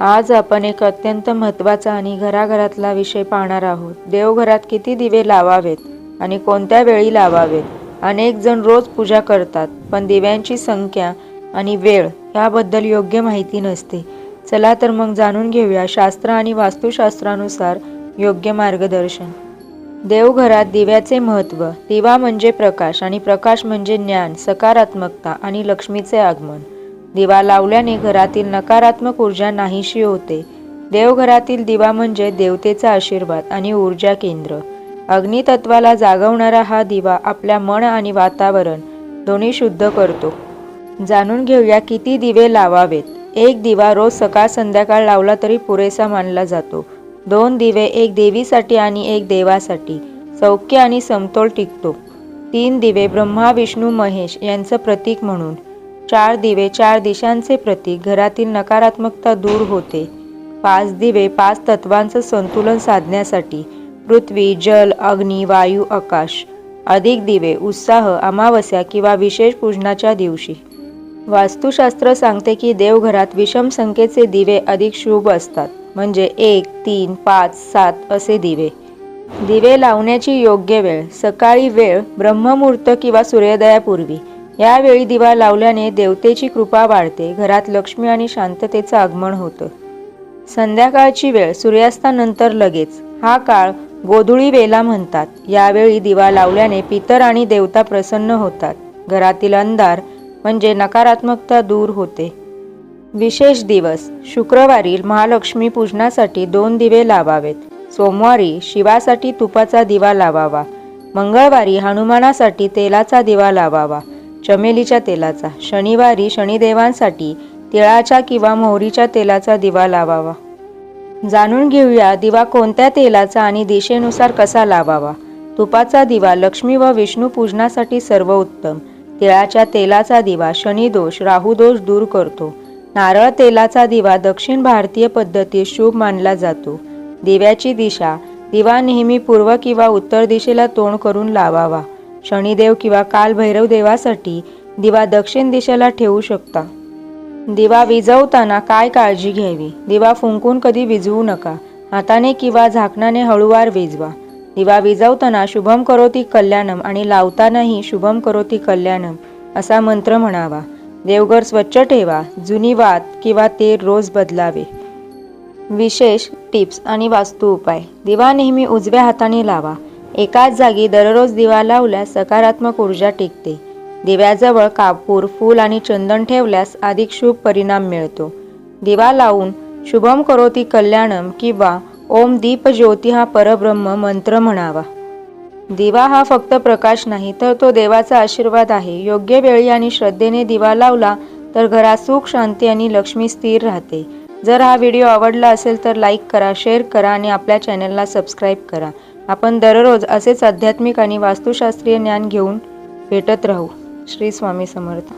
आज आपण एक अत्यंत महत्त्वाचा आणि घराघरातला विषय पाहणार आहोत. देवघरात किती दिवे लावावेत आणि कोणत्या वेळी लावावेत? अनेक जण रोज पूजा करतात पण दिव्यांची संख्या आणि वेळ याबद्दल योग्य माहिती नसते. चला तर मग जाणून घेऊया शास्त्र आणि वास्तुशास्त्रानुसार योग्य मार्गदर्शन. देवघरात दिव्याचे महत्त्व दिवा म्हणजे प्रकाश आणि प्रकाश म्हणजे ज्ञान सकारात्मकता आणि लक्ष्मीचे आगमन. दिवा लावल्याने घरातील नकारात्मक ऊर्जा नाहीशी होते. देवघरातील दिवा म्हणजे देवतेचा आशीर्वाद आणि ऊर्जा केंद्र. अग्नितत्वाला जागवणारा हा दिवा आपल्या मन आणि वातावरण दोन्ही शुद्ध करतो. जाणून घेऊया किती दिवे लावावेत. एक दिवा रोज सकाळ संध्याकाळ लावला तरी पुरेसा मानला जातो. दोन दिवे एक देवीसाठी आणि एक देवासाठी. सौख्य आणि समतोल टिकतो. तीन दिवे ब्रह्मा विष्णू महेश यांचं प्रतीक म्हणून. चार दिवे चार दिशांचे प्रतीक. घरातील नकारात्मकता दूर होते. पाच दिवे पाच तत्वांचं संतुलन साधण्यासाठी. पृथ्वी जल अग्नी वायू आकाश. अधिक दिवे उत्साह अमावस्या किंवा विशेष पूजनाच्या दिवशी. वास्तुशास्त्र सांगते की देवघरात विषम संख्येचे दिवे अधिक शुभ असतात. म्हणजे एक तीन पाच सात असे दिवे. दिवे लावण्याची योग्य वेळ. सकाळी वेळ ब्रह्ममुहूर्त किंवा सूर्योदयापूर्वी. यावेळी दिवा लावल्याने देवतेची कृपा वाढते घरात लक्ष्मी आणि शांततेचं आगमन होतं. संध्याकाळची वेळ सूर्यास्तानंतर लगेच. हा काळ गोधुळी वेला म्हणतात. यावेळी दिवा लावल्याने पितर आणि देवता प्रसन्न होतात. घरातील अंधार म्हणजे नकारात्मकता दूर होते. विशेष दिवस शुक्रवारी महालक्ष्मी पूजनासाठी दोन दिवे लावावेत. सोमवारी शिवासाठी तुपाचा दिवा लावावा. मंगळवारी हनुमानासाठी तेलाचा दिवा लावावा. चमेलीच्या तेलाचा. शनिवारी शनिदेवांसाठी तिळाच्या किंवा मोहरीच्या तेलाचा दिवा लावावा. जाणून घेऊया दिवा कोणत्या तेलाचा आणि दिशेनुसार कसा लावावा. तुपाचा दिवा लक्ष्मी व विष्णू पूजनासाठी सर्वोत्तम. तिळाच्या तेलाचा दिवा शनिदोष राहुदोष दूर करतो. नारळ तेलाचा दिवा दक्षिण भारतीय पद्धतीत शुभ मानला जातो. दिव्याची दिशा दिवा नेहमी पूर्व किंवा उत्तर दिशेला तोंड करून लावावा. शनिदेव किंवा कालभैरव देवासाठी दिवा दक्षिण दिशेला ठेवू शकता. दिवा विझवताना काय काळजी घ्यावी? दिवा फुंकून कधी विजवू नका. हाताने किंवा झाकणाने हळूवार विजवा. दिवा विझवताना शुभम करोती कल्याणम आणि लावतानाही शुभम करोती कल्याणम असा मंत्र म्हणावा. देवघर स्वच्छ ठेवा. जुनी वात किंवा ते रोज बदलावे. विशेष टिप्स आणि वास्तू उपाय. दिवा नेहमी उजव्या हाताने लावा. एकाच जागी दररोज दिवा लावल्यास सकारात्मक ऊर्जा टिकते. दिव्याजवळ कापूर फूल आणि चंदन ठेवल्यास अधिक शुभ परिणाम मिळतो. दिवा लावून शुभम करोती कल्याणम किंवा ओम दीप ज्योती हा परब्रह्म मंत्र म्हणावा. दिवा हा फक्त प्रकाश नाही तर तो देवाचा आशीर्वाद आहे. योग्य वेळी आणि श्रद्धेने दिवा लावला तर घरात सुख शांती आणि लक्ष्मी स्थिर राहते. जर हा व्हिडिओ आवडला असेल तर लाईक करा शेअर करा आणि आपल्या चॅनलला सबस्क्राईब करा. आपण दररोज असेच आध्यात्मिक आणि वास्तुशास्त्रीय ज्ञान घेऊन भेटत राहू. श्री स्वामी समर्थ.